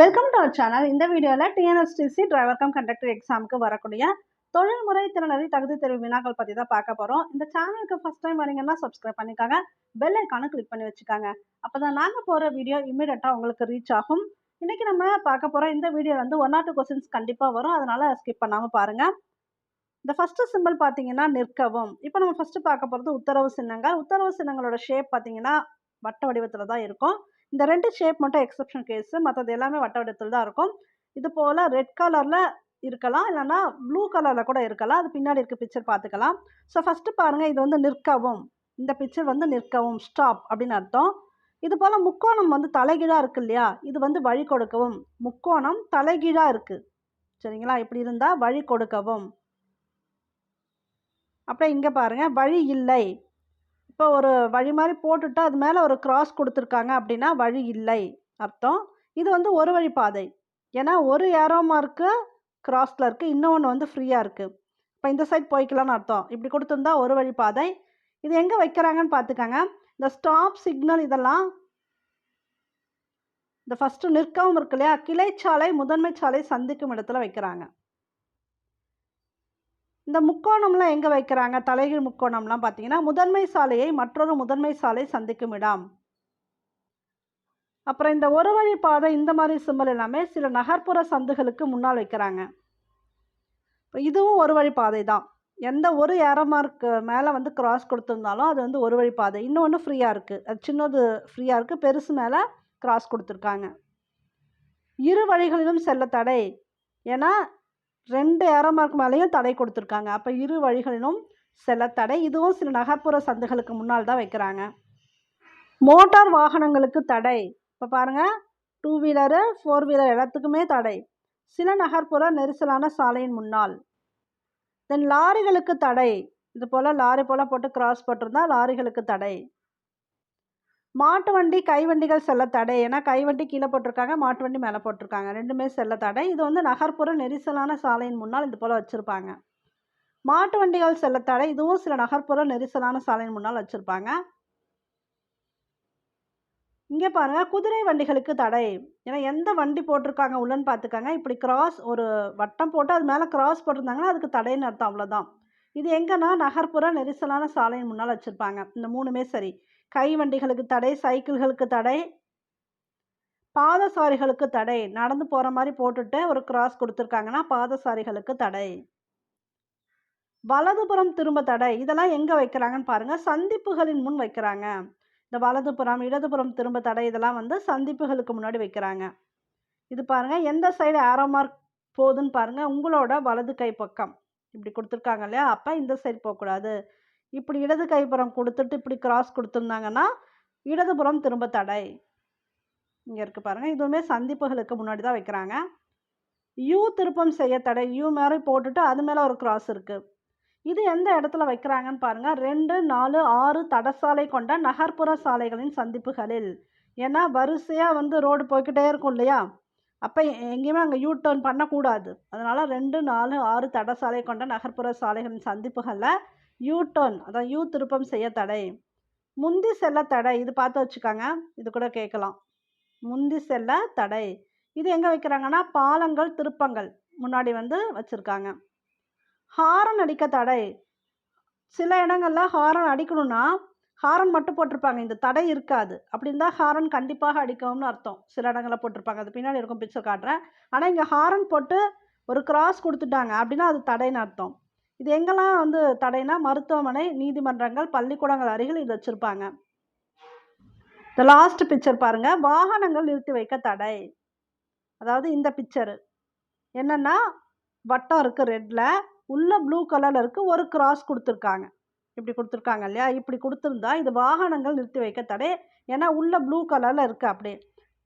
Welcome to our channel இந்த வீடியோவில் TNSTC driver come conductor எக்ஸாமுக்கு வரக்கூடிய தொழில்முறை திறனறி தகுதி தேர்வு வினாக்கள் பற்றி தான் பார்க்க போகிறோம் இந்த சேனலுக்கு ஃபர்ஸ்ட் டைம் வரீங்கன்னா சப்ஸ்கிரைப் பண்ணிக்காங்க. பெல் ஐக்கானை கிளிக் பண்ணி வச்சுக்காங்க. அப்போ தான் நாங்கள் போகிற வீடியோ இமீடியட்டாக உங்களுக்கு ரீச் ஆகும். இன்றைக்கி நம்ம பார்க்க போகிற இந்த வீடியோ வந்து ஒன் ஆர் டூ கொஸ்டின்ஸ் கண்டிப்பாக வரும். அதனால் ஸ்கிப் பண்ணாமல் பாருங்கள் இந்த ஃபஸ்ட்டு சிம்பிள் பார்த்தீங்கன்னா நிற்கவும். இப்போ நம்ம ஃபஸ்ட்டு பார்க்க போகிறது உத்தரவு சின்னங்கள். உத்தரவு சின்னங்களோட ஷேப் பார்த்தீங்கன்னா வட்ட வடிவத்தில் தான் இருக்கும். இந்த ரெண்டு ஷேப் மட்டும் எக்ஸப்ஷன் கேஸு மற்றது எல்லாமே வட்ட தான் இருக்கும். இது போல் ரெட் கலரில் இருக்கலாம் இல்லைன்னா ப்ளூ கலரில் கூட இருக்கலாம். அது பின்னாடி இருக்க பிக்சர் பார்த்துக்கலாம். ஸோ ஃபஸ்ட்டு பாருங்கள் இது வந்து நிற்கவும். இந்த பிக்சர் வந்து நிற்கவும் ஸ்டாப் அப்படின்னு அர்த்தம். இது போல் முக்கோணம் வந்து தலைகீழாக இருக்கு இல்லையா? இது வந்து வழி கொடுக்கவும். முக்கோணம் தலைகீழாக இருக்குது சரிங்களா? இப்படி இருந்தால் வழி கொடுக்கவும். அப்புறம் இங்கே பாருங்கள் வழி இல்லை. இப்போ ஒரு வழி மாதிரி போட்டுட்டு அது மேலே ஒரு கிராஸ் கொடுத்துருக்காங்க அப்படின்னா வழி இல்லை. அர்த்தம்? இது வந்து ஒரு வழி பாதை. ஏன்னா ஒரு ஏரோ மார்க்கு கிராஸில் இருக்குது இன்னொன்று வந்து ஃப்ரீயாக இருக்குது இப்போ இந்த சைட் போய்க்கலாம்னு அர்த்தம். இப்படி கொடுத்துருந்தா ஒரு வழி பாதை. இது எங்கே வைக்கிறாங்கன்னு பார்த்துக்கங்க. இந்த ஸ்டாப் சிக்னல் இதெல்லாம் இந்த ஃபஸ்ட்டு நிற்கவும் இருக்கு இல்லையா? கிளைச்சாலை முதன்மை சாலை சந்திக்கும் இடத்துல வைக்கிறாங்க. இந்த முக்கோணம்லாம் எங்கே வைக்கிறாங்க? தலைகீழ் முக்கோணம்லாம் பார்த்தீங்கன்னா முதன்மை சாலையை மற்றொரு முதன்மை சாலை சந்திக்கும் இடம். அப்புறம் இந்த ஒரு வழி பாதை இந்த மாதிரி சிம்பல் எல்லாமே சில நகர்ப்புற சந்துகளுக்கு முன்னால் வைக்கிறாங்க. இப்போ இதுவும் ஒரு வழி பாதை தான். எந்த ஒரு ஏரோ மேலே வந்து கிராஸ் கொடுத்துருந்தாலும் அது வந்து ஒரு வழி பாதை. இன்னொன்று ஃப்ரீயாக இருக்குது அது சின்னது ஃப்ரீயாக இருக்குது பெருசு மேலே கிராஸ் கொடுத்துருக்காங்க. இரு வழிகளிலும் செல்ல தடை. ஏன்னா ரெண்டு ஏரோ மார்க் மேலேயும் தடை கொடுத்துருக்காங்க. அப்போ இரு வழிகளிலும் செல்ல தடை. இதுவும் சில நகர்ப்புற சந்துகளுக்கு முன்னால் தான் வைக்கிறாங்க. மோட்டார் வாகனங்களுக்கு தடை. இப்போ பாருங்கள் டூ வீலரு ஃபோர் வீலர் எல்லாத்துக்குமே தடை. சில நகர்ப்புற நெரிசலான சாலையின் முன்னால். தென் லாரிகளுக்கு தடை. இது போல் லாரி போல் போட்டு கிராஸ் போட்டிருந்தா லாரிகளுக்கு தடை. மாட்டு வண்டி கைவண்டிகள் செல்ல தடை. ஏன்னா கைவண்டி கீழே போட்டிருக்காங்க மாட்டு வண்டி மேலே போட்டிருக்காங்க. ரெண்டுமே செல்ல தடை. இது வந்து நகர்ப்புற நெரிசலான சாலையின் முன்னால் இது போல் வச்சுருப்பாங்க. மாட்டு வண்டிகள் செல்ல தடை. இதுவும் சில நகர்ப்புற நெரிசலான சாலையின் முன்னால் வச்சுருப்பாங்க. இங்கே பாருங்கள் குதிரை வண்டிகளுக்கு தடை. ஏன்னா எந்த வண்டி போட்டிருக்காங்க உள்ளன்னு பார்த்துக்காங்க. இப்படி கிராஸ் ஒரு வட்டம் போட்டு அது மேலே கிராஸ் போட்டிருந்தாங்கன்னா அதுக்கு தடைன்னு அர்த்தம் அவ்வளோதான் இது எங்கன்னா நகர்ப்புற நெரிசலான சாலையின் முன்னால் வச்சுருப்பாங்க. இந்த மூணுமே சரி. கை வண்டிகளுக்கு தடை சைக்கிள்களுக்கு தடை பாதசாரிகளுக்கு தடை. நடந்து போகிற மாதிரி போட்டுட்டு ஒரு கிராஸ் கொடுத்துருக்காங்கன்னா பாதசாரிகளுக்கு தடை. வலதுபுறம் திரும்ப தடை. இதெல்லாம் எங்கே வைக்கிறாங்கன்னு பாருங்கள் சந்திப்புகளின் முன் வைக்கிறாங்க. இந்த வலதுபுறம் இடதுபுறம் திரும்ப தடை இதெல்லாம் வந்து சந்திப்புகளுக்கு முன்னாடி வைக்கிறாங்க. இது பாருங்கள் எந்த சைடு ஆரோ மார்க் போகுதுன்னு பாருங்கள் உங்களோட வலது கை பக்கம். இப்படி கொடுத்துருக்காங்க இல்லையா? அப்போ இந்த சைடு போகக்கூடாது. இப்படி இடது கைப்புறம் கொடுத்துட்டு இப்படி கிராஸ் கொடுத்துருந்தாங்கன்னா இடதுபுறம் திரும்ப தடை. இங்கே இருக்குது பாருங்கள் இதுவுமே சந்திப்புகளுக்கு முன்னாடி தான் வைக்கிறாங்க. யூ திருப்பம் செய்ய தடை. யூ மாதிரி போட்டுட்டு அது மேலே ஒரு கிராஸ் இருக்குது இது எந்த இடத்துல வைக்கிறாங்கன்னு பாருங்கள் ரெண்டு நாலு ஆறு தடசாலை கொண்ட நகர்ப்புற சாலைகளின் சந்திப்புகளில். ஏன்னா வரிசையாக வந்து ரோடு போய்கிட்டே இருக்கும் இல்லையா? அப்போ எங்கேயுமே அங்கே யூ டர்ன் பண்ணக்கூடாது. அதனால் ரெண்டு நாலு ஆறு தடசாலை கொண்ட நகர்ப்புற சாலைகளின் சந்திப்புகளில் யூ டர்ன் அதான் யூ திருப்பம் செய்ய தடை. முந்தி செல்ல தடை இது பார்த்து வச்சுக்காங்க இது கூட கேட்கலாம். முந்தி செல்ல தடை. இது எங்கே வைக்கிறாங்கன்னா பாலங்கள் திருப்பங்கள் முன்னாடி வந்து வச்சுருக்காங்க. ஹாரன் அடிக்க தடை. சில இடங்களில் ஹாரன் அடிக்கணும்னா ஹாரன் மட்டும் போட்டிருப்பாங்க இந்த தடை இருக்காது. அப்படி இருந்தால் ஹாரன் கண்டிப்பாக அடிக்கணும்னு அர்த்தம். சில இடங்களில் போட்டிருப்பாங்க அது பின்னாடி இருக்கும் பிக்சர் காட்டுறேன். ஆனால் இங்கே ஹாரன் போட்டு ஒரு கிராஸ் கொடுத்துட்டாங்க அப்படின்னா அது தடைன்னு அர்த்தம். இது எங்கெல்லாம் வந்து தடைனா மருத்துவமனை நீதிமன்றங்கள் பள்ளிக்கூடங்கள் அருகில் இது வச்சுருப்பாங்க. இந்த லாஸ்ட் பிக்சர் பாருங்கள் வாகனங்கள் நிறுத்தி வைக்க தடை. அதாவது இந்த பிக்சரு என்னென்னா வட்டம் இருக்குது ரெட்டில் உள்ள ப்ளூ கலரில் இருக்குது ஒரு கிராஸ் கொடுத்துருக்காங்க. இப்படி கொடுத்துருக்காங்க இல்லையா? இப்படி கொடுத்துருந்தா இது வாகனங்கள் நிறுத்தி வைக்க தடை. ஏன்னா உள்ள ப்ளூ கலரில் இருக்குது அப்படியே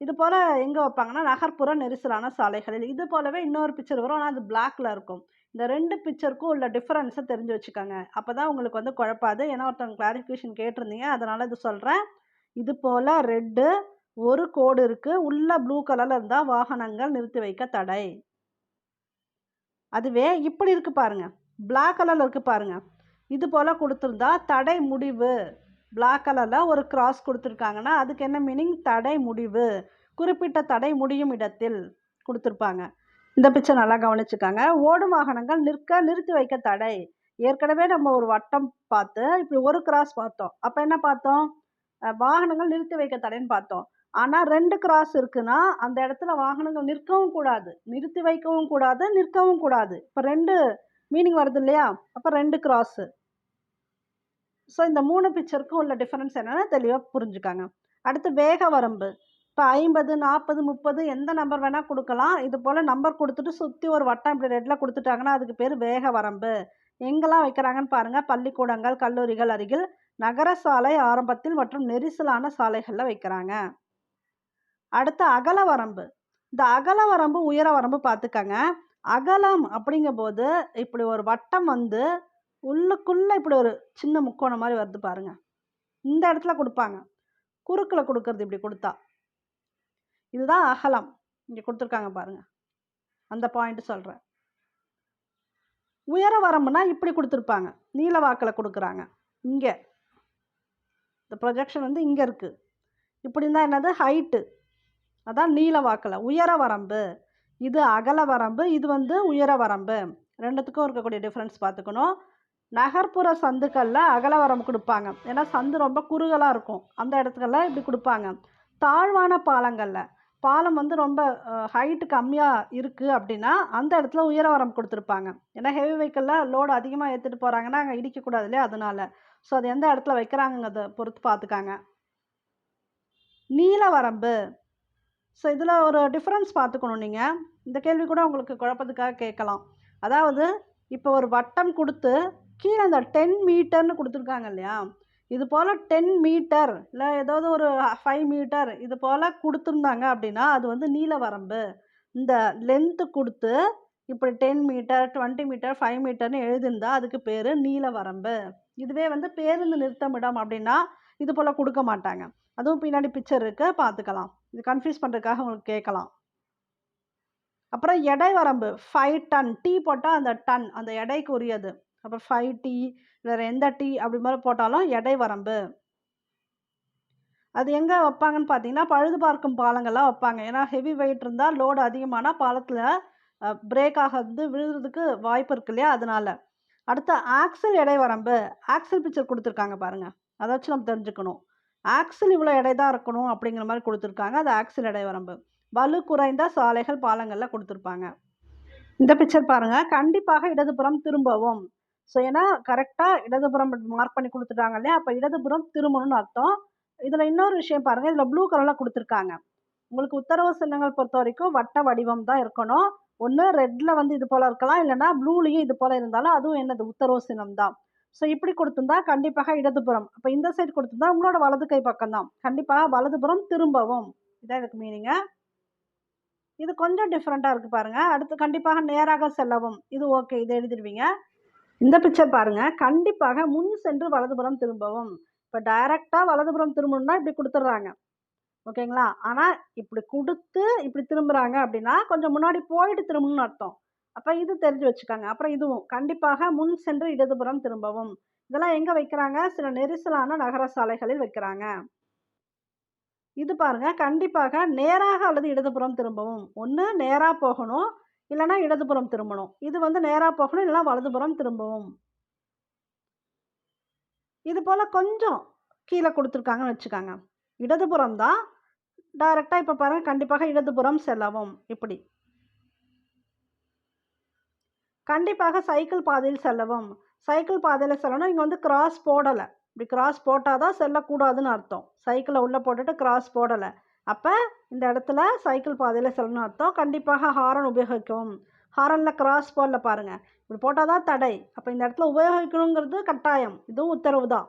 இது போல் எங்கே வைப்பாங்கன்னா நகர்ப்புற நெரிசலான சாலைகளில். இது போலவே இன்னொரு பிக்சர் வரும். ஆனால் அது பிளாக்ல இருக்கும். இந்த ரெண்டு பிக்சருக்கும் உள்ள டிஃப்ரென்ஸை தெரிஞ்சு வச்சுக்கோங்க. அப்போ தான் உங்களுக்கு வந்து குழப்பாது. ஏன்னா ஒருத்தவங்க கிளாரிஃபிகேஷன் கேட்டிருந்தீங்க. அதனால் இது சொல்கிறேன் இது போல் ரெட்டு ஒரு கோடு இருக்குது உள்ள ப்ளூ கலரில் இருந்தால் வாகனங்கள் நிறுத்தி வைக்க தடை. அதுவே இப்படி இருக்குது பாருங்கள் பிளாக் கலரில் இருக்குது பாருங்க. இது போல் கொடுத்துருந்தா தடை முடிவு. பிளாக் கலரில் ஒரு கிராஸ் கொடுத்துருக்காங்கன்னா அதுக்கு என்ன மீனிங் தடை முடிவு. குறிப்பிட்ட தடை முடியும் இடத்தில் கொடுத்துருப்பாங்க. இந்த பிச்சை நல்லா கவனிச்சுக்காங்க. ஓடும் வாகனங்கள் நிற்க நிறுத்தி வைக்க தடை. ஏற்கனவே நம்ம ஒரு வட்டம் பார்த்து இப்படி ஒரு கிராஸ் பார்த்தோம். அப்போ என்ன பார்த்தோம்? வாகனங்கள் நிறுத்தி வைக்க தடைன்னு பார்த்தோம். ஆனால் ரெண்டு கிராஸ் இருக்குன்னா அந்த இடத்துல வாகனங்கள் நிற்கவும் கூடாது. நிறுத்தி வைக்கவும் கூடாது நிற்கவும் கூடாது. இப்போ ரெண்டு மீனிங் வருது இல்லையா? அப்போ ரெண்டு கிராஸு ஸோ இந்த மூணு பிக்சருக்கும் உள்ள டிஃபரன்ஸ் என்னன்னா தெளிவாக புரிஞ்சுக்காங்க. அடுத்து வேக வரம்பு. இப்போ ஐம்பது நாற்பது முப்பது எந்த நம்பர் வேணால் கொடுக்கலாம். இது போல் நம்பர் கொடுத்துட்டு சுற்றி ஒரு வட்டம் இப்படி ரெட்டில் கொடுத்துட்டாங்கன்னா அதுக்கு பேர் வேக வரம்பு எங்கெல்லாம் வைக்கிறாங்கன்னு பாருங்கள் பள்ளிக்கூடங்கள் கல்லூரிகள் அருகில் நகர சாலை ஆரம்பத்தில் மற்றும் நெரிசலான சாலைகளில் வைக்கிறாங்க. அடுத்து அகல வரம்பு இந்த அகல வரம்பு உயர வரம்பு பார்த்துக்கங்க. அகலம் அப்படிங்கும்போது இப்படி ஒரு வட்டம் வந்து உள்ளுக்குள்ளே இப்படி ஒரு சின்ன முக்கோணம் மாதிரி வருது பாருங்கள் இந்த இடத்துல கொடுப்பாங்க. குறுக்கில் கொடுக்கறது இப்படி கொடுத்தா. இதுதான் அகலம். இங்கே கொடுத்துருக்காங்க பாருங்கள் அந்த பாயிண்ட் சொல்கிறேன் உயர வரம்புனா இப்படி கொடுத்துருப்பாங்க. நீல வாக்கில் கொடுக்குறாங்க. இங்கே. இந்த ப்ரொஜெக்ஷன் வந்து இங்கே இருக்குது இப்படி இருந்தால் என்னது? ஹைட்டு அதான் நீல வாக்கில். உயர வரம்பு. இது அகல வரம்பு. இது வந்து உயர வரம்பு. ரெண்டுத்துக்கும் இருக்கக்கூடிய டிஃப்ரென்ஸ் பார்த்துக்கணும். நகர்ப்புற சந்துக்களில் அகல வரம்பு கொடுப்பாங்க. ஏன்னா சந்து ரொம்ப குறுகலாக இருக்கும். அந்த இடத்துக்கெல்லாம் இப்படி கொடுப்பாங்க. தாழ்வான பாலங்களில். பாலம் வந்து ரொம்ப ஹைட்டு கம்மியாக இருக்குது அப்படின்னா அந்த இடத்துல உயர வரம்பு கொடுத்துருப்பாங்க. ஏன்னா ஹெவி வெஹிக்கிளில் லோடு அதிகமாக ஏற்றிட்டு போகிறாங்கன்னா அங்கே இடிக்கக்கூடாது இல்லையா? அதனால். ஸோ அது எந்த இடத்துல வைக்கிறாங்கங்கிறத பொறுத்து பார்த்துக்காங்க. நீல வரம்பு. ஸோ இதில் ஒரு டிஃப்ரென்ஸ் பார்த்துக்கணும் நீங்கள் இந்த கேள்வி கூட உங்களுக்கு குழப்பத்துக்காக கேட்கலாம். அதாவது இப்போ ஒரு வட்டம் கொடுத்து கீழே அந்த டென் மீட்டர்னு கொடுத்துருக்காங்க இல்லையா? இது போல் டென் மீட்டர் இல்லை ஏதாவது ஒரு ஃபைவ் மீட்டர் இது போல் கொடுத்துருந்தாங்க அப்படின்னா அது வந்து நீல வரம்பு. இந்த லென்த்து கொடுத்து இப்படி ten metre twenty metre five மீட்டர்னு எழுதியிருந்தா அதுக்கு பேர் நீல வரம்பு. இதுவே வந்து பேருந்து நிறுத்தமிடம் அப்படின்னா இது போல் கொடுக்க மாட்டாங்க. அதுவும் பின்னாடி பிக்சர் இருக்கு பார்த்துக்கலாம். இது கன்ஃபியூஸ் பண்ணுறதுக்காக உங்களுக்கு கேட்கலாம். அப்புறம் எடை வரம்பு ஃபைவ் டன் டீ போட்டால் அந்த டன் அந்த எடைக்கு உரியது. அப்புறம் ஃபைவ் டீ வேறு எந்த டீ அப்படி மாதிரி போட்டாலும் எடை வரம்பு. அது எங்கே வைப்பாங்கன்னு பார்த்தீங்கன்னா பழுது பார்க்கும் பாலங்கள்லாம் வைப்பாங்க. ஏன்னா ஹெவி வெயிட் இருந்தால் லோடு அதிகமான பாலத்தில் பிரேக் ஆகிறது விழுறதுக்கு வாய்ப்பு இருக்கு இல்லையா? அதனால். அடுத்து ஆக்சல் எடை வரம்பு. ஆக்சல் பிக்சர் கொடுத்துருக்காங்க பாருங்கள் அதை வச்சு நம்ம தெரிஞ்சுக்கணும். ஆக்சில் இவ்வளோ எடை தான் இருக்கணும் அப்படிங்கிற மாதிரி கொடுத்துருக்காங்க. அது ஆக்சல் எடை வரம்பு. வலு குறைந்த சாலைகள் பாலங்களில் கொடுத்துருப்பாங்க. இந்த பிக்சர் பாருங்கள் கண்டிப்பாக இடதுபுறம் திரும்பவும். ஸோ ஏன்னா கரெக்டாக இடதுபுறம் மார்க் பண்ணி கொடுத்துட்டாங்க இல்லையா? அப்போ இடதுபுறம் திரும்பணும்னு அர்த்தம். இதில் இன்னொரு விஷயம் பாருங்கள் இதில் ப்ளூ கலரில் கொடுத்துருக்காங்க. உங்களுக்கு உத்தரவு சின்னங்கள் பொறுத்த வரைக்கும் வட்ட வடிவம் தான் இருக்கணும். ஒன்று ரெட்டில் வந்து இது போல் இருக்கலாம். இல்லைன்னா ப்ளூலேயும் இது போல் இருந்தாலும் அதுவும் என்னது? உத்தரவு சின்னம் தான். ஸோ இப்படி கொடுத்துருந்தா கண்டிப்பாக இடதுபுறம். அப்போ இந்த சைடு கொடுத்துருந்தா உங்களோட வலது கை பக்கம் தான். கண்டிப்பாக வலதுபுறம் திரும்பவும். இதான் இதுக்கு மீனிங்க இது கொஞ்சம் டிஃப்ரெண்ட்டாக இருக்குது பாருங்கள் அடுத்து கண்டிப்பாக நேராக செல்லவும். இது ஓகே இதை எழுதிடுவீங்க. இந்த பிக்சர் பாருங்கள் கண்டிப்பாக முன் சென்று வலதுபுறம் திரும்பவும். இப்போ டைரெக்டாக வலதுபுறம் திரும்பணும்னா இப்படி கொடுத்துட்றாங்க. ஓகேங்களா? ஆனால் இப்படி கொடுத்து இப்படி திரும்புகிறாங்க அப்படின்னா கொஞ்சம் முன்னாடி போயிட்டு திரும்பணும்னு அர்த்தம். அப்போ இது தெரிஞ்சு வச்சுக்காங்க. அப்புறம் இதுவும். கண்டிப்பாக முன் சென்று இடதுபுறம் திரும்பவும். இதெல்லாம் எங்கே வைக்கிறாங்க? சில நெரிசலான நகர சாலைகளில் வைக்கிறாங்க. இது பாருங்க. கண்டிப்பாக நேராக அல்லது இடதுபுறம் திரும்பவும். ஒன்று நேராக போகணும். இல்லைன்னா இடதுபுறம் திரும்பணும். இது வந்து நேராக போகணும் இல்லைன்னா வலதுபுறம் திரும்பவும். இது போல் கொஞ்சம் கீழே கொடுத்துருக்காங்கன்னு வச்சுக்காங்க. இடதுபுறம் தான் டைரெக்டாக இப்போ பாருங்கள் கண்டிப்பாக இடதுபுறம் செல்லவும். இப்படி. கண்டிப்பாக சைக்கிள் பாதையில் செல்லவும். சைக்கிள் பாதையில் செல்லணும். இங்கே வந்து கிராஸ் போடலை. இப்படி கிராஸ் போட்டால் தான் செல்லக்கூடாதுன்னு அர்த்தம். சைக்கிளை உள்ளே போட்டுட்டு கிராஸ் போடலை. அப்போ இந்த இடத்துல சைக்கிள் பாதையில் செல்லணும் அர்த்தம். கண்டிப்பாக ஹாரன் உபயோகிக்கவும். ஹாரனில் கிராஸ் போடல பாருங்கள் இப்படி போட்டால் தான் தடை. அப்போ இந்த இடத்துல உபயோகிக்கணுங்கிறது கட்டாயம். இதுவும் உத்தரவு தான்.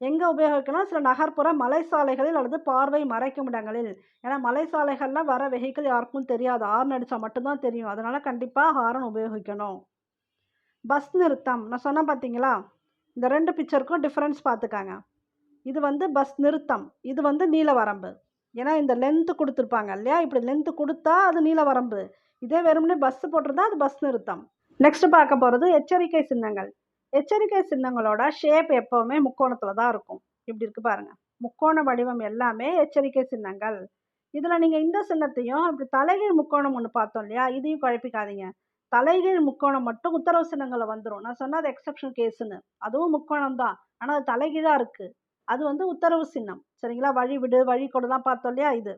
எங்கே உபயோகிக்கணும்? சில நகர்ப்புற மலை சாலைகளில் அல்லது பார்வை மறைக்கும் இடங்களில். ஏன்னா மலை சாலைகளில் வர வெஹிக்கிள் யாருக்கும் தெரியாது. ஹார்ன் அடித்தா மட்டும்தான் தெரியும். அதனால் கண்டிப்பாக ஹாரன் உபயோகிக்கணும். பஸ் நிறுத்தம். நான் சொன்னேன் பார்த்தீங்களா இந்த ரெண்டு பிக்சருக்கும் டிஃப்ரென்ஸ் பார்த்துக்காங்க இது வந்து பஸ் நிறுத்தம். இது வந்து நீல வரம்பு ஏன்னா இந்த லென்த்து கொடுத்துருப்பாங்க இல்லையா? இப்படி லென்த்து கொடுத்தா அது நீல வரம்பு. இதே வெறும்னே பஸ் போட்டிருந்தா அது பஸ் நிறுத்தம். நெக்ஸ்ட் பார்க்க போகிறது எச்சரிக்கை சின்னங்கள். எச்சரிக்கை சின்னங்களோட ஷேப் எப்போவுமே முக்கோணத்தில் தான் இருக்கும். இப்படி இருக்கு பாருங்க. முக்கோண வடிவம் எல்லாமே எச்சரிக்கை சின்னங்கள். இதில் நீங்கள் இந்த சின்னத்தையும் இப்படி தலைகீழ் முக்கோணம் ஒன்று பார்த்தோம் இல்லையா? இதையும் குழப்பிக்காதீங்க. தலைகீழ் முக்கோணம் மட்டும் உத்தரவு சின்னங்களில் வந்துடும் நான் சொன்னது எக்ஸப்ஷன் கேஸுன்னு அதுவும் முக்கோணம் தான். ஆனால் அது தலைகீழாக இருக்குது அது வந்து உத்தரவு சின்னம். சரிங்களா? வழி விடு வழி கொடுலாம் பார்த்தோம் இல்லையா? இது.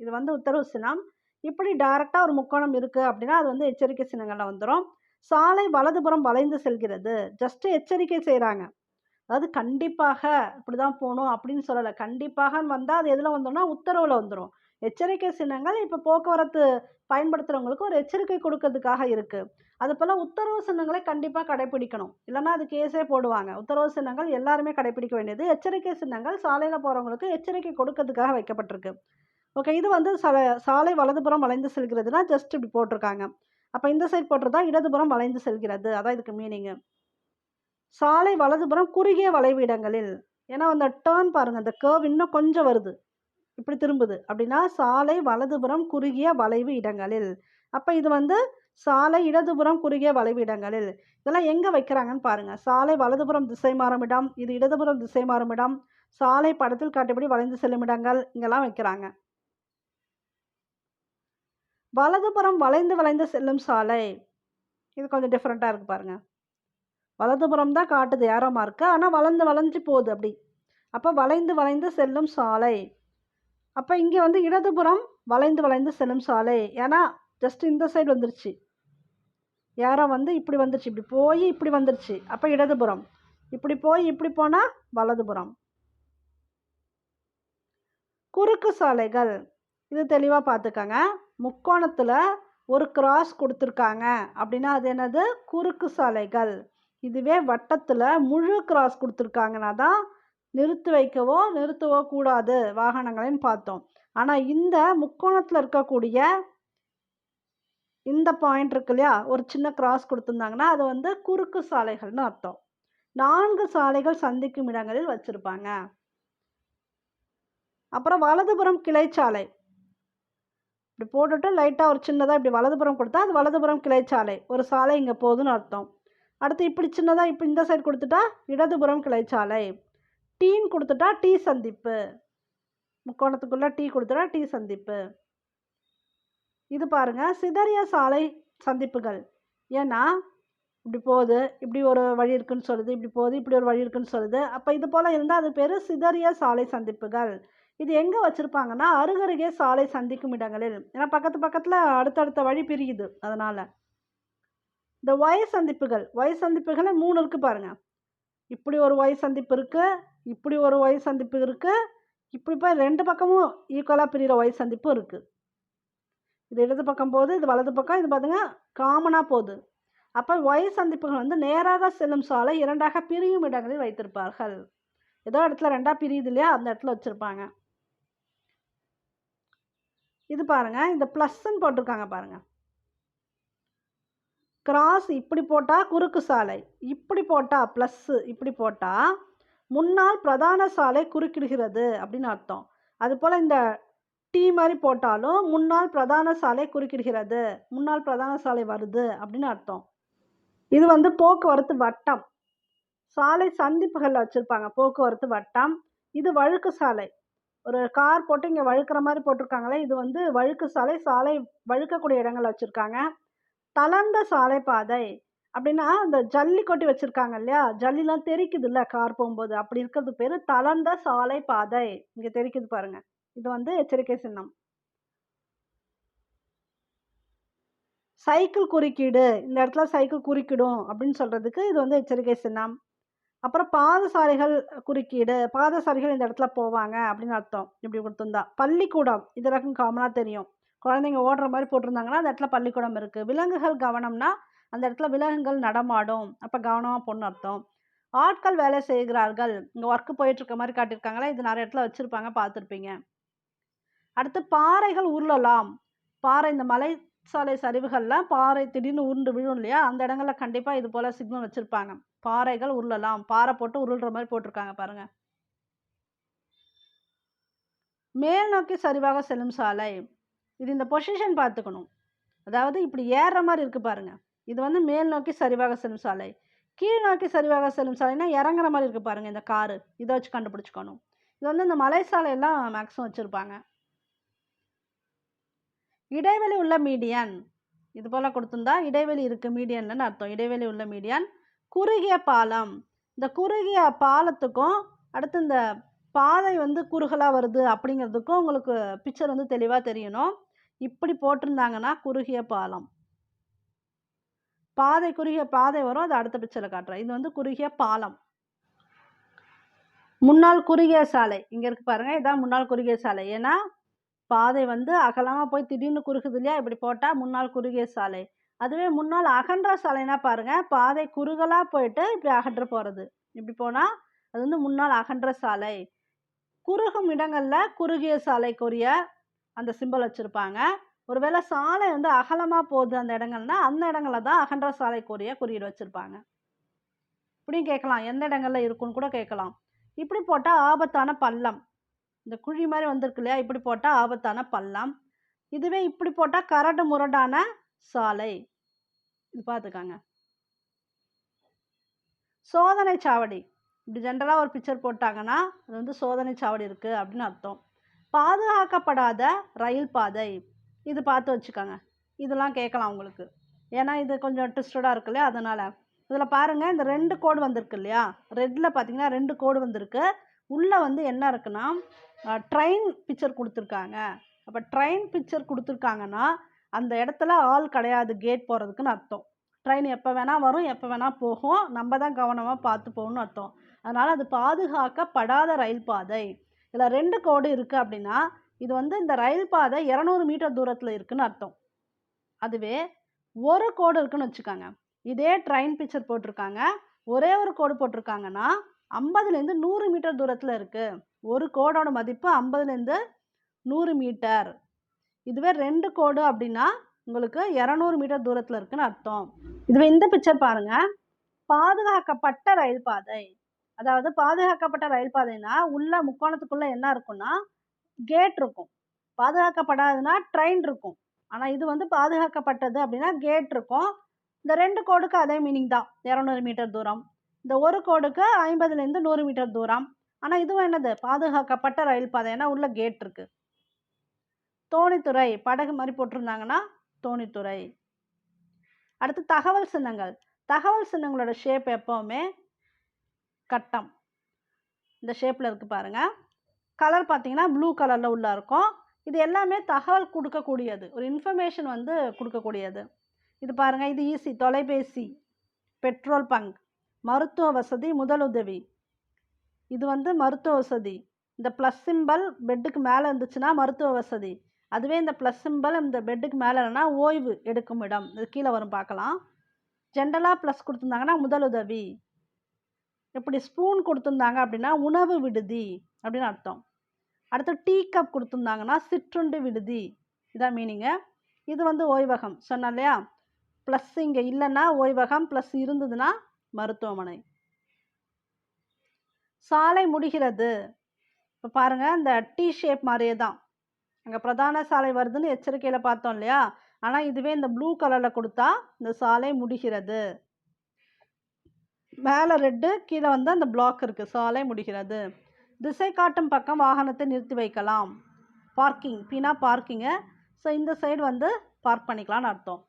இது வந்து உத்தரவு சின்னம். இப்படி டைரெக்டாக ஒரு முக்கோணம் இருக்குது அப்படின்னா அது வந்து எச்சரிக்கை சின்னங்களில் வந்துடும் சாலை வலதுபுறம் வளைந்து செல்கிறது. ஜஸ்ட் எச்சரிக்கை செய்கிறாங்க அதாவது கண்டிப்பாக இப்படி தான் போகணும் அப்படின்னு சொல்லலை. கண்டிப்பாக வந்தால் அது எதில் வந்துடும்னா உத்தரவில் வந்துடும் எச்சரிக்கை சின்னங்கள் இப்போ போக்குவரத்து பயன்படுத்துகிறவங்களுக்கு ஒரு எச்சரிக்கை கொடுக்கறதுக்காக இருக்குது அது போல் உத்தரவு சின்னங்களை கண்டிப்பாக கடைப்பிடிக்கணும். இல்லைன்னா அது கேஸே போடுவாங்க. உத்தரவு சின்னங்கள் எல்லாருமே கடைப்பிடிக்க வேண்டியது. எச்சரிக்கை சின்னங்கள் சாலையில் போகிறவங்களுக்கு எச்சரிக்கை கொடுக்கறதுக்காக வைக்கப்பட்டிருக்கு. ஓகே இது வந்து சாலை சாலை வலதுபுறம் வளைந்து செல்கிறதுனா ஜஸ்ட் இப்படி போட்டிருக்காங்க. அப்போ இந்த சைட் போட்டிருந்தா இடதுபுறம் வளைந்து செல்கிறது. அதான் இதுக்கு மீனிங்கு சாலை வலதுபுறம் குறுகிய வளைவு இடங்களில். ஏன்னா அந்த டேர்ன் பாருங்கள் அந்த கேர்வ் இன்னும் கொஞ்சம் வருது. இப்படி திரும்புது. அப்படின்னா சாலை வலதுபுறம் குறுகிய வளைவு இடங்களில். அப்போ இது வந்து சாலை இடதுபுறம் குறுகிய வளைவு இடங்களில். இதெல்லாம் எங்கே வைக்கிறாங்கன்னு பாருங்கள் சாலை வலதுபுறம் திசை மாறும் இடம் இது இடதுபுறம் திசை மாறும் இடம் சாலை படத்தில் காட்டியபடி வளைந்து செல்லும் இடங்கள் இங்கெல்லாம் வைக்கிறாங்க. வலதுபுறம் வளைந்து வளைந்து செல்லும் சாலை இது கொஞ்சம் டிஃப்ரெண்ட்டாக இருக்குது பாருங்கள் வலதுபுறம் தான் காட்டுது ஏரமாக இருக்குது ஆனால் வளர்ந்து வளைஞ்சு போகுது அப்படி. அப்போ வளைந்து வளைந்து செல்லும் சாலை. அப்போ இங்கே வந்து இடதுபுறம் வளைந்து வளைந்து செல்லும் சாலை. ஏன்னா ஜஸ்ட் இந்த சைடு வந்துருச்சு. ஏரோ வந்து இப்படி வந்துருச்சு இப்படி போய் இப்படி வந்துருச்சு. அப்போ இடதுபுறம். இப்படி போய் இப்படி போனால் வலதுபுறம். குறுக்கு சாலைகள். இது தெளிவாக பார்த்துக்கங்க. முக்கோணத்தில் ஒரு கிராஸ் கொடுத்துருக்காங்க. அப்படின்னா அது என்னது? குறுக்கு சாலைகள். இதுவே வட்டத்தில் முழு கிராஸ் கொடுத்துருக்காங்கன்னா தான் நிறுத்தி வைக்கவோ நிறுத்தவோ கூடாது வாகனங்களைன்னு பார்த்தோம். ஆனால் இந்த முக்கோணத்தில் இருக்கக்கூடிய இந்த பாயிண்ட் இருக்கு இல்லையா? ஒரு சின்ன கிராஸ் கொடுத்துருந்தாங்கன்னா அது வந்து குறுக்கு சாலைகள்னு அர்த்தம். நான்கு சாலைகள் சந்திக்கும் இடங்களில் வச்சுருப்பாங்க. அப்புறம் வலதுபுறம் கிளைச்சாலை இப்படி போட்டுட்டு லைட்டாக ஒரு சின்னதாக இப்படி வலதுபுறம் கொடுத்தா அது வலதுபுறம் கிளைச்சாலை ஒரு சாலை இங்கே போகுதுன்னு அர்த்தம். அடுத்து இப்படி சின்னதாக இப்போ இந்த சைடு கொடுத்துட்டா இடதுபுறம் கிளைச்சாலை டீன்னு கொடுத்துட்டா டீ சந்திப்பு. முக்கோணத்துக்குள்ளே டீ கொடுத்துட்டா டீ சந்திப்பு. இது பாருங்கள் சிதறிய சாலை சந்திப்புகள். ஏன்னா இப்படி போகுது இப்படி ஒரு வழி இருக்குன்னு சொல்லுது இப்படி போகுது இப்படி ஒரு வழி இருக்குன்னு சொல்லுது. அப்போ இது போல் இருந்தால் அது பேர் சிதறிய சாலை சந்திப்புகள். இது எங்கே வச்சுருப்பாங்கன்னா அருகருகே சாலை சந்திக்கும் இடங்களில். ஏன்னா பக்கத்து பக்கத்தில் அடுத்தடுத்த வழி பிரியுது அதனால். இந்த ஒய் சந்திப்புகள் ஒய் சந்திப்புகளை மூணு இருக்குது பாருங்கள் இப்படி ஒரு ஒய் சந்திப்பு இருக்குது இப்படி ஒரு ஒய் சந்திப்பு இருக்குது இப்படி போய் ரெண்டு பக்கமும் ஈக்குவலாக பிரிகிற ஒய் சந்திப்பும் இருக்குது இது இடது பக்கம் போகுது இது வலது பக்கம் இது பார்த்துங்க காமனாக போகுது. அப்போ ஒய் சந்திப்புகள் வந்து நேராக செல்லும் சாலை இரண்டாக பிரியும் இடங்களில் வைத்திருப்பார்கள். ஏதோ இடத்துல ரெண்டாக பிரியுது இல்லையா? அந்த இடத்துல வச்சுருப்பாங்க. இது பாருங்கள் இந்த ப்ளஸ்ன்னு போட்டிருக்காங்க பாருங்கள் கிராஸ் இப்படி போட்டால் குறுக்கு சாலை இப்படி போட்டால் ப்ளஸ்ஸு இப்படி போட்டால் முன்னால் பிரதான சாலை குறுக்கிடுகிறது அப்படின்னு அர்த்தம். அதுபோல் இந்த டீ மாதிரி போட்டாலும் முன்னால் பிரதான சாலை குறுக்கிடுகிறது. முன்னால் பிரதான சாலை வருது அப்படின்னு அர்த்தம். இது வந்து போக்குவரத்து வட்டம். சாலை சந்திப்புகளில் வச்சுருப்பாங்க. போக்குவரத்து வட்டம். இது வழுக்கு சாலை. ஒரு கார் போட்டு இங்கே வழுக்கிற மாதிரி போட்டிருக்காங்களே இது வந்து வழுக்கு சாலை. சாலை வழுக்கக்கூடிய இடங்கள்ல வச்சுருக்காங்க. தளர்ந்த சாலை பாதை அப்படின்னா இந்த ஜல்லி கொட்டி வச்சுருக்காங்க இல்லையா? ஜல்லிலாம் தெரிக்குதுல்ல கார் போகும்போது. அப்படி இருக்கிறது பேர் தளர்ந்த சாலை பாதை. இங்கே தெரிக்குது பாருங்கள் இது வந்து எச்சரிக்கை சின்னம். சைக்கிள் குறுக்கீடு. இந்த இடத்துல சைக்கிள் குறுக்கிடும் அப்படின்னு சொல்கிறதுக்கு இது வந்து எச்சரிக்கை சின்னம். அப்புறம் பாதசாரிகள் குறுக்கீடு. பாதசாரிகள் இந்த இடத்துல போவாங்க அப்படின்னு அர்த்தம். இப்படி கொடுத்துருந்தா. பள்ளிக்கூடம். இது எல்லாருக்கும் காமனாக தெரியும். குழந்தைங்க ஓடுற மாதிரி போட்டிருந்தாங்கன்னா அந்த இடத்துல பள்ளிக்கூடம் இருக்குது விலங்குகள் கவனம்னா அந்த இடத்துல விலங்குகள் நடமாடும். அப்போ கவனமாக பொண்ணு அர்த்தம். ஆட்கள் வேலை செய்கிறார்கள். இங்கே ஒர்க்கு போயிட்டுருக்க மாதிரி காட்டியிருக்காங்களா? இது நிறைய இடத்துல வச்சுருப்பாங்க பார்த்துருப்பீங்க. அடுத்து பாறைகள் உருளலாம். பாறை இந்த மலை சாலை சரிவுகளில் பாறை திடீர்னு உருண்டு விழும் இல்லையா? அந்த இடங்களில் கண்டிப்பாக இது போல் சிக்னல் வச்சுருப்பாங்க. பாறைகள் உருளலாம். பாறை போட்டு உருள்ற மாதிரி போட்டிருக்காங்க பாருங்கள் மேல் நோக்கி சரிவாக செல்லும் சாலை. இது இந்த பொசிஷன் பார்த்துக்கணும். அதாவது இப்படி ஏறுற மாதிரி இருக்குது பாருங்கள் இது வந்து மேல் நோக்கி சரிவாக செல்லும் சாலை. கீழ் நோக்கி சரிவாக செல்லும் சாலைனா இறங்குற மாதிரி இருக்குது பாருங்கள் இந்த காரு. இதை வச்சு கண்டுபிடிச்சிக்கணும். இது வந்து இந்த மலை சாலையெல்லாம் மேக்ஸிமம் வச்சுருப்பாங்க. இடைவெளி உள்ள மீடியன் இது போல் கொடுத்துருந்தா இடைவெளி இருக்குது மீடியன்னு அர்த்தம். இடைவெளி உள்ள மீடியன் குறுகிய பாலம். இந்த குறுகிய பாலத்துக்கும் அடுத்து இந்த பாதை வந்து குறுகலாக வருது அப்படிங்கிறதுக்கும் உங்களுக்கு பிக்சர் வந்து தெளிவாக தெரியணும். இப்படி போட்டிருந்தாங்கன்னா குறுகிய பாலம். பாதை குறுகிய பாதை வரும் அது அடுத்த பிக்சரில் காட்டுறேன். இது வந்து குறுகிய பாலம். முன்னாள் குறுகிய சாலை. இங்கே இருக்கு பாருங்கள் இதான் முன்னாள் குறுகிய சாலை. ஏன்னா பாதை வந்து அகலமாக போய் திடீர்னு குறுகுது இல்லையா? இப்படி போட்டால் முன்னாள் குறுகிய சாலை. அதுவே முன்னால் அகன்ற சாலைனா பாருங்கள் பாதை குறுகலாக போயிட்டு இப்படி அகன்ற போகிறது இப்படி போனால் அது வந்து முன்னால் அகன்ற சாலை. குறுகும் இடங்களில் குறுகிய சாலைக்குரிய அந்த சிம்பல் வச்சுருப்பாங்க. ஒருவேளை சாலை வந்து அகலமாக போகுது அந்த இடங்கள்னா அந்த இடங்களில் தான் அகன்ற சாலைக்குரிய குறியீடு வச்சுருப்பாங்க. இப்படியும் கேட்கலாம். எந்த இடங்களில் இருக்குன்னு கூட கேட்கலாம். இப்படி போட்டால் ஆபத்தான பள்ளம். இந்த குழி மாதிரி வந்திருக்கு இல்லையா? இப்படி போட்டால் ஆபத்தான பள்ளம். இதுவே இப்படி போட்டால் கரடு முரடான சாலை. இது பார்த்துக்காங்க. சோதனை சாவடி. இப்படி ஜென்ரலாக ஒரு பிக்சர் போட்டாங்கன்னா அது வந்து சோதனை சாவடி இருக்குது அப்படின்னு அர்த்தம். பாதுகாக்கப்படாத ரயில் பாதை. இது பார்த்து வச்சுக்கோங்க. இதெல்லாம் கேட்கலாம் உங்களுக்கு. ஏன்னா இது கொஞ்சம் ட்விஸ்டடாக இருக்கு இல்லையா அதனால். இதில் பாருங்கள் இந்த ரெண்டு கோடு வந்திருக்கு இல்லையா? ரெட்டில் பார்த்தீங்கன்னா ரெண்டு கோடு வந்திருக்கு. உள்ளே வந்து என்ன இருக்குன்னா ட்ரெயின் பிக்சர் கொடுத்துருக்காங்க. அப்போ ட்ரெயின் பிக்சர் கொடுத்துருக்காங்கன்னா அந்த இடத்துல ஆள் கிடையாது கேட் போகிறதுக்குன்னு அர்த்தம். ட்ரெயின் எப்போ வேணால் வரும் எப்போ வேணால் போகும். நம்ம தான் கவனமாக பார்த்து போகணும்னு அர்த்தம். அதனால் அது பாதுகாக்கப்படாத ரயில் பாதை. இதில் ரெண்டு கோடு இருக்குது அப்படின்னா இது வந்து இந்த ரயில் பாதை இரநூறு மீட்டர் தூரத்தில் இருக்குதுன்னு அர்த்தம். அதுவே ஒரு கோடு இருக்குன்னு வச்சுக்கோங்க. இதே ட்ரெயின் பிக்சர் போட்டிருக்காங்க. ஒரே ஒரு கோடு போட்டிருக்காங்கன்னா ஐம்பதுலேருந்து நூறு மீட்டர் தூரத்தில் இருக்குது ஒரு கோடோட மதிப்பு ஐம்பதுலேருந்து நூறு மீட்டர். இதுவே ரெண்டு கோடு அப்படின்னா உங்களுக்கு இரநூறு மீட்டர் தூரத்தில் இருக்குன்னு அர்த்தம். இதுவே இந்த பிக்சர் பாருங்க. பாதுகாக்கப்பட்ட ரயில் பாதை. அதாவது பாதுகாக்கப்பட்ட ரயில் பாதைனா உள்ள முக்கோணத்துக்குள்ளே என்ன இருக்குன்னா கேட் இருக்கும். பாதுகாக்கப்படாதுன்னா ட்ரெயின் இருக்கும். ஆனால் இது வந்து பாதுகாக்கப்பட்டது அப்படின்னா கேட் இருக்கும். இந்த ரெண்டு கோடுக்கு அதே மீனிங் தான். இரநூறு மீட்டர் தூரம். இந்த ஒரு கோடுக்கு ஐம்பதுலேருந்து நூறு மீட்டர் தூரம். ஆனால் இதுவும் என்னது? பாதுகாக்கப்பட்ட ரயில் பாதை. ஏன்னா உள்ள கேட் இருக்குது தோணித்துறை. படகு மாதிரி போட்டிருந்தாங்கன்னா தோணித்துறை. அடுத்து தகவல் சின்னங்கள். தகவல் சின்னங்களோட ஷேப் எப்போவுமே கட்டம். இந்த ஷேப்பில் இருக்குது பாருங்கள் கலர் பார்த்தீங்கன்னா ப்ளூ கலரில் உள்ள இருக்கும். இது எல்லாமே தகவல் கொடுக்கக்கூடியது. ஒரு இன்ஃபர்மேஷன் வந்து கொடுக்கக்கூடியது. இது பாருங்கள் இது ஈஸி தொலைபேசி பெட்ரோல் பங்க் மருத்துவ வசதி முதலுதவி இது வந்து மருத்துவ வசதி. இந்த ப்ளஸ் சிம்பல் பெட்டுக்கு மேலே இருந்துச்சுன்னா மருத்துவ வசதி. அதுவே இந்த ப்ளஸ் சிம்பல் இந்த பெட்டுக்கு மேலே இல்லைன்னா ஓய்வு எடுக்கும் இடம். இது கீழே வரும் பார்க்கலாம். ஜென்ரலாக ப்ளஸ் கொடுத்துருந்தாங்கன்னா முதலுதவி இப்படி ஸ்பூன் கொடுத்துருந்தாங்க அப்படின்னா உணவு விடுதி அப்படின்னு அர்த்தம். அடுத்து டீ கப் கொடுத்துருந்தாங்கன்னா சிற்றுண்டு விடுதி. இதான் மீனிங்கு இது வந்து ஓய்வகம். சொன்னேன் இல்லையா? ப்ளஸ் இங்கே இல்லைன்னா ஓய்வகம் ப்ளஸ் இருந்ததுன்னா மருத்துவமனை. சாலை முடிகிறது. இப்போ பாருங்கள் இந்த டீ ஷேப் மாதிரியே தான். அங்கே பிரதான சாலை வருதுன்னு எச்சரிக்கையில் பார்த்தோம் இல்லையா? ஆனால் இதுவே இந்த ப்ளூ கலரில் கொடுத்தா இந்த சாலை முடிகிறது. மேலே ரெட்டு கீழே வந்து அந்த பிளாக் இருக்குது சாலை முடிகிறது. திசை காட்டும் பக்கம் வாகனத்தை நிறுத்தி வைக்கலாம். பார்க்கிங் பீனா பார்க்கிங்கு ஸோ இந்த சைடு வந்து பார்க் பண்ணிக்கலாம்னு அர்த்தம்.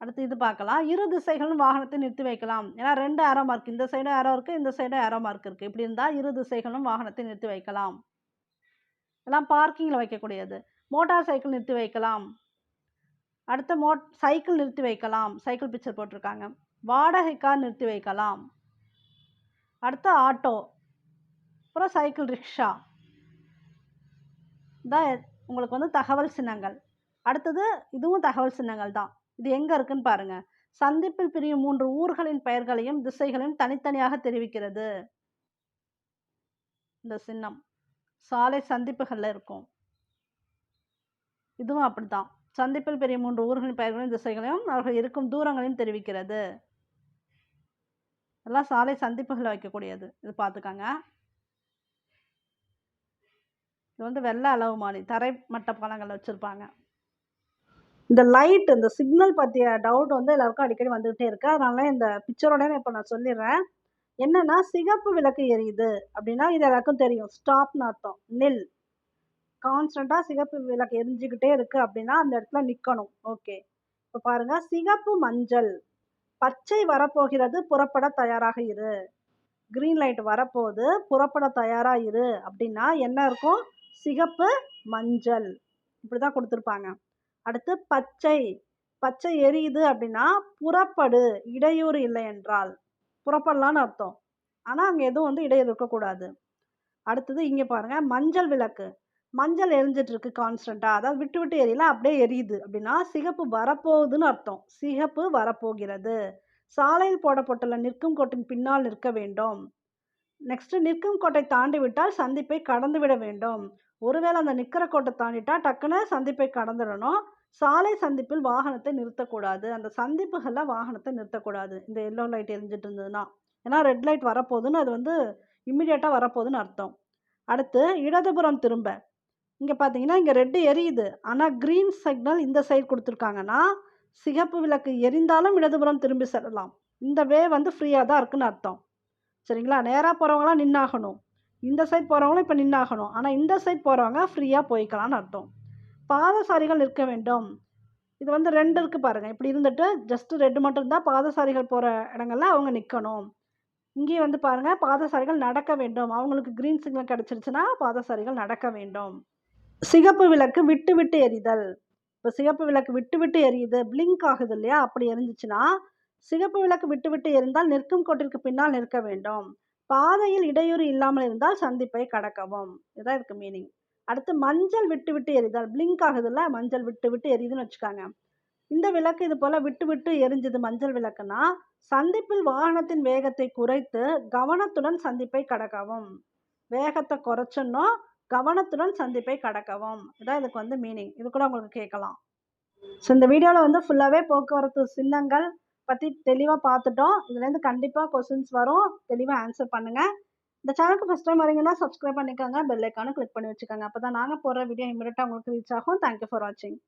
அடுத்து இது பார்க்கலாம். இரு திசைகளும் வாகனத்தை நிறுத்தி வைக்கலாம். ஏன்னா ரெண்டு ஏரோ மார்க் இந்த சைடும் ஏரோ இருக்குது இந்த சைடும் ஏரோ மார்க் இருக்குது இப்படி இருந்தால் இரு திசைகளும் வாகனத்தை நிறுத்தி வைக்கலாம். எல்லாம் பார்க்கிங்கில் வைக்கக்கூடியது. மோட்டார் சைக்கிள் நிறுத்தி வைக்கலாம். அடுத்து மோட் சைக்கிள் நிறுத்தி வைக்கலாம். சைக்கிள் பிக்சர் போட்டிருக்காங்க. வாடகை கார் நிறுத்தி வைக்கலாம். அடுத்து ஆட்டோ அப்புறம் சைக்கிள் ரிக்ஷா. தான் உங்களுக்கு வந்து தகவல் சின்னங்கள். அடுத்தது இதுவும் தகவல் சின்னங்கள் தான். இது எங்கே இருக்குன்னு பாருங்கள் சந்திப்பில் பிரியும் மூன்று ஊர்களின் பெயர்களையும் திசைகளையும் தனித்தனியாக தெரிவிக்கிறது. இந்த சின்னம். சாலை சந்திப்புகளில் இருக்கும். இதுவும் அப்படித்தான். சந்திப்பில் பெரிய மூன்று ஊர்களின் பெயர்களையும் திசைகளையும் அவர்கள் இருக்கும் தூரங்களையும் தெரிவிக்கிறது. எல்லாம் சாலை சந்திப்புகளை வைக்கக்கூடியது. இது பார்த்துக்கோங்க இது வந்து வெள்ளை அளவு மாறி தரைமட்ட பழங்கள் வச்சுருப்பாங்க. இந்த லைட் இந்த சிக்னல் பற்றிய டவுட் வந்து எல்லாருக்கும் அடிக்கடி வந்துகிட்டே இருக்கு. அதனால இந்த பிக்சரோட இப்போ நான் சொல்லிடுறேன். என்னென்னா சிகப்பு விளக்கு எரியுது அப்படின்னா இது எல்லாருக்கும் தெரியும். ஸ்டாப்னு அர்த்தம். நில் கான்ஸ்டண்ட்டாக சிகப்பு விளக்கு எரிஞ்சுக்கிட்டே இருக்குது அப்படின்னா அந்த இடத்துல நிற்கணும் ஓகே இப்போ பாருங்க. சிகப்பு மஞ்சள். பச்சை வரப்போகிறது புறப்பட தயாராக இரு. கிரீன் லைட் வரப்போகுது புறப்பட தயாராக இரு. அப்படின்னா என்ன இருக்கும்? சிகப்பு மஞ்சள். இப்படி தான் கொடுத்துருப்பாங்க. அடுத்து பச்சை. பச்சை எரியுது அப்படின்னா புறப்படு இடையூறு இல்லை என்றால். புறப்படலான்னு அர்த்தம். ஆனால் அங்கே எதுவும் வந்து இடையூறு இருக்கக்கூடாது. அடுத்தது இங்கே பாருங்கள் மஞ்சள் விளக்கு. மஞ்சள் எரிஞ்சிட்டு இருக்கு அதாவது விட்டு விட்டு எரியல அப்படியே எரியுது. அப்படின்னா சிகப்பு வரப்போகுதுன்னு அர்த்தம். சிகப்பு வரப்போகிறது. சாலையில் போடப்பட்டுள்ள நிற்கும் கோட்டின் பின்னால் நிற்க வேண்டும். நெக்ஸ்ட் நிற்கும் கோட்டை தாண்டி விட்டால் சந்திப்பை கடந்து விட வேண்டும். ஒருவேளை அந்த நிற்கிற கோட்டை தாண்டிட்டா டக்குன்னு சந்திப்பை கடந்துடணும். சாலை சந்திப்பில் வாகனத்தை நிறுத்தக்கூடாது. அந்த சந்திப்புகளில் வாகனத்தை நிறுத்தக்கூடாது. இந்த எல்லோ லைட் எரிஞ்சிட்டு இருந்ததுன்னா ஏன்னா ரெட் லைட் வரப்போகுதுன்னு அது வந்து இம்மிடியேட்டாக வரப்போகுதுன்னு அர்த்தம். அடுத்து இடதுபுறம் திரும்ப. இங்கே பார்த்தீங்கன்னா இங்கே ரெட்டு எரியுது. ஆனால் க்ரீன் சிக்னல் இந்த சைடு கொடுத்துருக்காங்கன்னா சிகப்பு விளக்கு எரிந்தாலும் இடதுபுறம் திரும்பி செல்லலாம். இந்த வே வந்து ஃப்ரீயாக தான் இருக்குன்னு அர்த்தம். சரிங்களா? நேராக போகிறவங்களாம் நின்னாகணும். இந்த சைட் போகிறவங்களும் இப்போ நின்னாகணும். ஆனால் இந்த சைட் போகிறவங்க ஃப்ரீயாக போய்க்கலாம்னு அர்த்தம். பாதசாரிகள் நிற்க வேண்டும். இது வந்து ரெண்டு இருக்குது பாருங்கள் இப்படி இருந்துட்டு ஜஸ்ட்டு ரெட்டு மட்டும் இருந்தால் பாதசாரிகள் போகிற இடங்கள்ல அவங்க நிற்கணும் இங்கேயும் வந்து பாருங்கள் பாதசாரிகள் நடக்க வேண்டும். அவங்களுக்கு க்ரீன் சிக்னல் கிடச்சிருச்சுன்னா பாதசாரிகள் நடக்க வேண்டும். சிகப்பு விளக்கு விட்டு விட்டு எரிதல். இப்போ சிகப்பு விளக்கு விட்டு விட்டு எரியுது பிளிங்க் ஆகுது இல்லையா? அப்படி எரிஞ்சிச்சுன்னா சிகப்பு விளக்கு விட்டு விட்டு எரிந்தால் நிற்கும் கோட்டிற்கு பின்னால் நிற்க வேண்டும். பாதையில் இடையூறு இல்லாமல் இருந்தால் சந்திப்பை கடக்கவும். இதுதான் இதுக்கு மீனிங் அடுத்து மஞ்சள் விட்டு விட்டு எரிதல். பிளிங்க் ஆகுதுல்ல மஞ்சள் விட்டு விட்டு எரியுதுன்னு வச்சுக்காங்க. இந்த விளக்கு இது போல விட்டு விட்டு எரிஞ்சது மஞ்சள் விளக்குனா சந்திப்பில் வாகனத்தின் வேகத்தை குறைத்து கவனத்துடன் சந்திப்பை கடக்கவும். வேகத்தை குறைச்சோன்னா கவனத்துடன் சந்திப்பை கடக்கவும். இதான் இதுக்கு வந்து மீனிங் இது கூட உங்களுக்கு கேட்கலாம். ஸோ இந்த வீடியோவில் வந்து ஃபுல்லாகவே போக்குவரத்து சின்னங்கள் பற்றி தெளிவாக பார்த்துட்டோம். இதுலேருந்து கண்டிப்பாக கொஸ்டின்ஸ் வரும். தெளிவாக ஆன்சர் பண்ணுங்கள் இந்த சேனலுக்கு ஃபஸ்ட் டைம் வரீங்கன்னா சப்ஸ்கிரைப் பண்ணிக்கோங்க. பெல் ஐக்கானு கிளிக் பண்ணி வச்சுக்கோங்க. அப்போ தான் நாங்கள் போடுற வீடியோ இமீடியட்டாக உங்களுக்கு ரீச் ஆகும். தேங்க்யூ ஃபார் வாட்சிங்